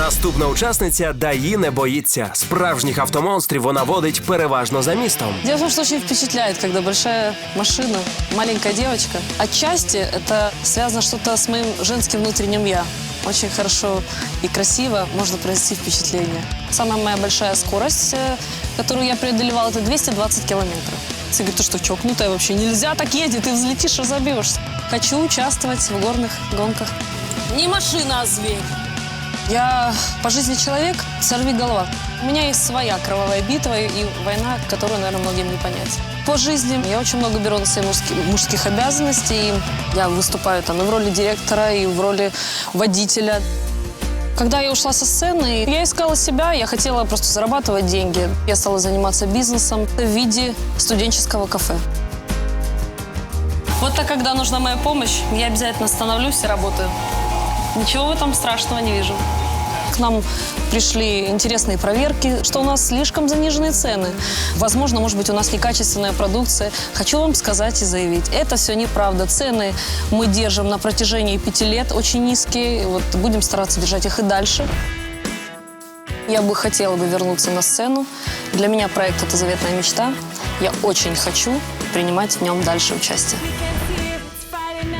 Наступна учасниця ДАІ не боїться. Справжніх автомонстрів вона водить переважно за містом. Дело в том, что очень впечатляет, когда большая машина, маленькая девочка. Отчасти это связано что-то с моим женским внутренним «я». Очень хорошо и красиво можно произвести впечатление. Самая моя большая скорость, э, которую я преодолевала, это 220 километров. Все говорят, ты что, чокнутая вообще? Нельзя так ездить, ты взлетишь, разобьешься. Хочу участвовать в горных гонках. Не машина, а зверь. Я по жизни человек, сорви голова. У меня есть своя кровавая битва и война, которую, наверное, многим не понять. По жизни я очень много беру на свои мужские, мужских обязанностей. Я выступаю там и в роли директора, и в роли водителя. Когда я ушла со сцены, я искала себя, я хотела просто зарабатывать деньги. Я стала заниматься бизнесом в виде студенческого кафе. Вот так, когда нужна моя помощь, я обязательно становлюсь и работаю. Ничего в этом страшного не вижу. К нам пришли интересные проверки, что у нас слишком заниженные цены. Возможно, может быть, у нас некачественная продукция. Хочу вам сказать и заявить, это все неправда. Цены мы держим на протяжении пяти лет очень низкие. Вот будем стараться держать их и дальше. Я бы хотела бы вернуться на сцену. Для меня проект – это заветная мечта. Я очень хочу принимать в нем дальше участие.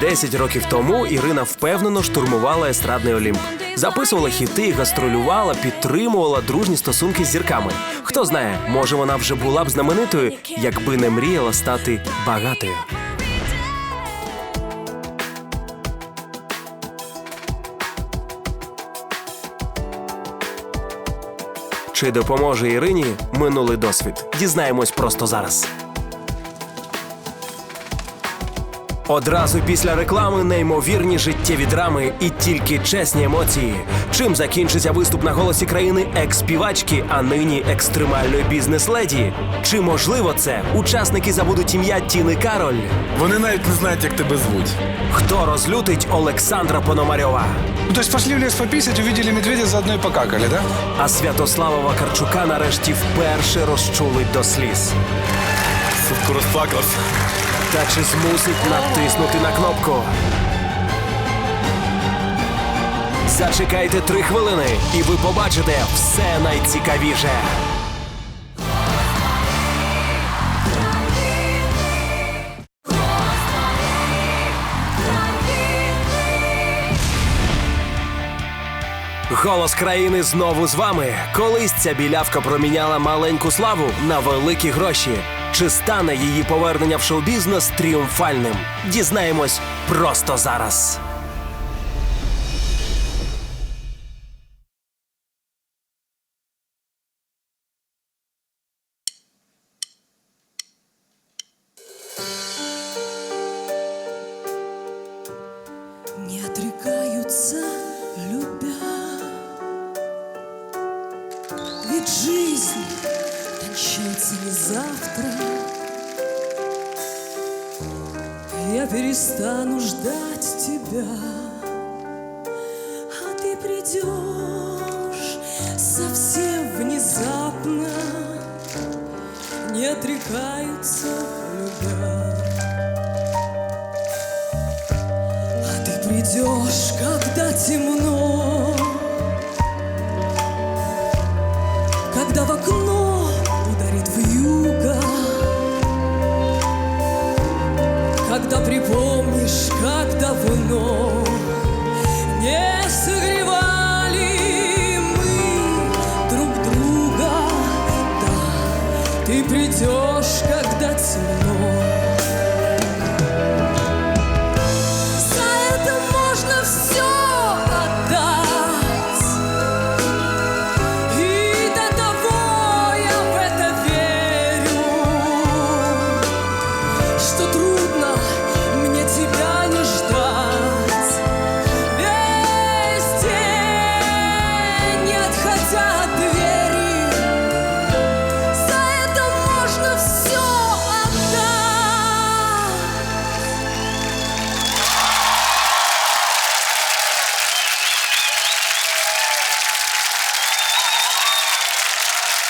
Десять років тому Ірина впевнено штурмувала естрадний Олімп. Записувала хіти, гастролювала, підтримувала дружні стосунки з зірками. Хто знає, може вона вже була б знаменитою, якби не мріяла стати багатою. Чи допоможе Ірині минулий досвід? Дізнаємось просто зараз. Одразу після реклами неймовірні життєві драми і тільки чесні емоції. Чим закінчиться виступ на голосі країни екс-співачки, а нині екстремальної бізнес-леді? Чи можливо це? Учасники забудуть ім'я Тіни Кароль. Вони навіть не знають, як тебе звуть. Хто розлютить Олександра Пономарьова? Ну, то есть пошли в лес пописать, увидели медведя, заодно и покакали, да? А Святослава Вакарчука нарешті вперше розчулить до сліз. Сутку розплакався. Чи змусить натиснути на кнопку? Зачекайте три хвилини, і ви побачите все найцікавіше. Голос країни знову з вами. Колись ця білявка проміняла маленьку славу на великі гроші. Чи стане її повернення в шоу-бізнес тріумфальним? Дізнаємось просто зараз. Не отрекаются, любя Ведь жизнь кончается не завтра. Я перестану ждать тебя. А ты придешь совсем внезапно. Не отрекаются, любя. А ты придешь, когда темно, Когда в припомнишь, как давно Не согревали мы друг друга. Да, ты придешь, когда темно.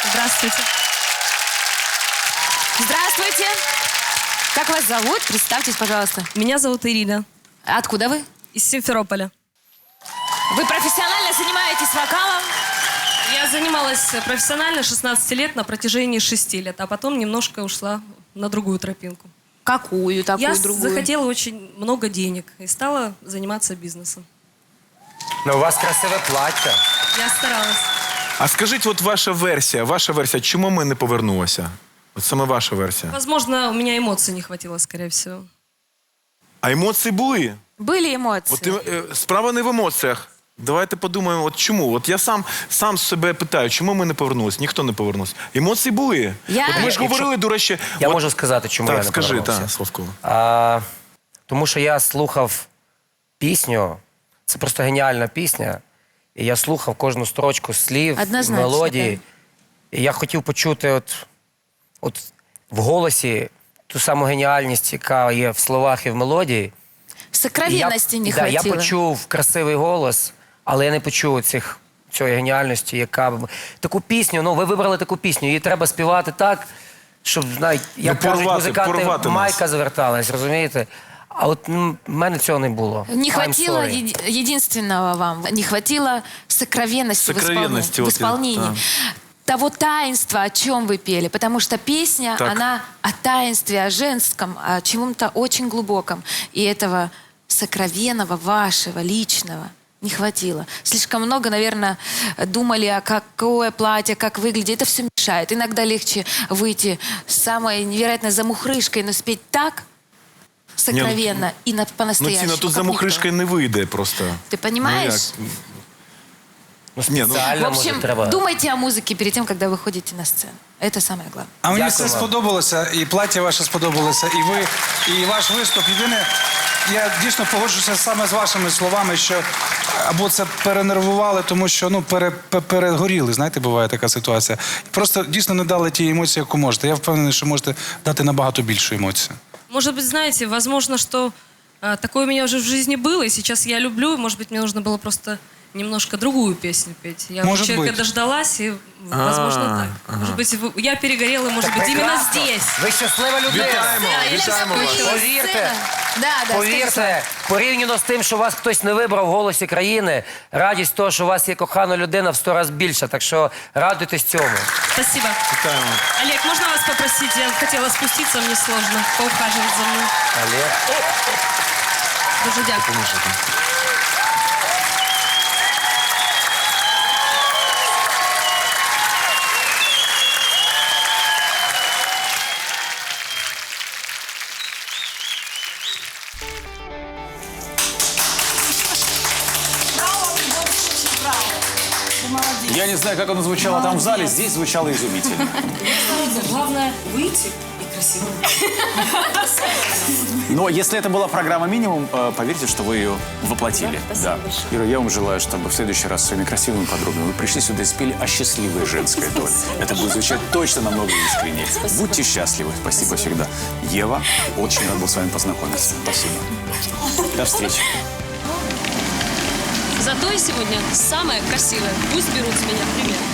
Здравствуйте. Здравствуйте. Как вас зовут? Представьтесь, пожалуйста. Меня зовут Ирина Откуда вы? из Симферополя. Вы профессионально занимаетесь вокалом? Я занималась профессионально 16 лет на протяжении 6 лет, а потом немножко ушла на другую тропинку. Какую такую Я другую? захотела очень много денег и стала заниматься бизнесом. Ну, у вас красиве плаття. Я старалась. А скажіть, от ваша версія, ваша версія, чому ми не повернулися? От саме ваша версія. Возможно, у меня эмоций не хватило, скорее всего. А емоції були. Были эмоции. От е, справа не в емоціях. Давайте подумаємо, от чому? От я сам сам себе питаю, чому ми не повернулися? Ніхто не повернувся. Емоції були. Я- От ми ж Якщо- говорили, до речі. Я от- можу сказати, чому так, я не скажи, повернувся. так, Славко. А, тому що я слухав пісню, це просто геніальна пісня. І я слухав кожну строчку слів, Однозначно, мелодії. І я хотів почути от, от в голосі ту саму геніальність, яка є в словах і в мелодії. І Сокровенности не да, я хватило. почув красивий голос, але я не почув цих, цієї геніальності, яка б- таку пісню. Ну, ви вибрали таку пісню, її треба співати так, щоб знаєте, як кажуть порвати, музиканти, порвати нас. майка зверталась, розумієте? А от м, в мене цього не було. Не I'm хватило sorry. еди- единственного вам. Не хватило сокровенности, в. Сокровенности, В вот исполнении. Того таинства, о чем вы пели. Потому что песня, Так. она о таинстве, о женском, о чем-то очень глубоком. И этого сокровенного, вашего, личного не хватило. Слишком много, наверное, думали, а какое платье, как выглядит. Это все мешает. Иногда легче выйти с самой невероятной замухрышкой, но спеть так сокровенно и на, Ну, по-настоящему. Ціна, тут как за никто. мухришкою не вийде просто. Ты понимаешь? Ну, як? Ну, Ні, ну, спеціально, В общем, може, треба. думайте о музыке перед тем, когда вы ходите на сцену. Это самое главное. А мені Дякую все вам. сподобалося, і плаття ваше сподобалося, і ви, і ваш виступ. Єдине, я дійсно погоджуся саме з вашими словами, що або це перенервували, тому що ну пере, пе- перегоріли. Знаєте, буває така ситуація. Просто дійсно не дали ті емоції, яку можете. Я впевнений, що можете дати набагато більшу емоцію. Может быть, знаете, возможно, что а, такое у меня уже в жизни было, и сейчас я люблю, и, может быть, мне нужно было просто немножко другую песню петь. Я Может человека быть. дождалась, и, возможно, так. Может быть, в- я перегорела, может быть, именно Прекрасно. здесь. Ви щаслива людина. Вітаємо, вітаємо вас. Повірте, Да, да, скажи повірте, порівняно з тим, що вас хтось не вибрав в голосі країни, радість того, що у вас є кохана людина в сто разів більша. Так що радуйтесь цьому. Спасибо. Вітаємо. Олег, можно вас попросить? Я хотела спуститься, мне сложно поухаживать за мной. Олег. Дуже дякую. Знаю, как оно звучало там в зале, здесь звучало изумительно. Главное выйти и красиво. Но если это была программа «Минимум», э, поверьте, что вы ее воплотили. Да. Ира, я вам желаю, чтобы в следующий раз своими красивыми подругами вы пришли сюда и спели о счастливой женской доле. Это будет звучать точно намного искреннее. Будьте счастливы. Спасибо всегда. Ева, очень рад был с вами познакомиться. Спасибо. До встречи. Зато и сегодня самое красивое. Пусть берут с меня пример.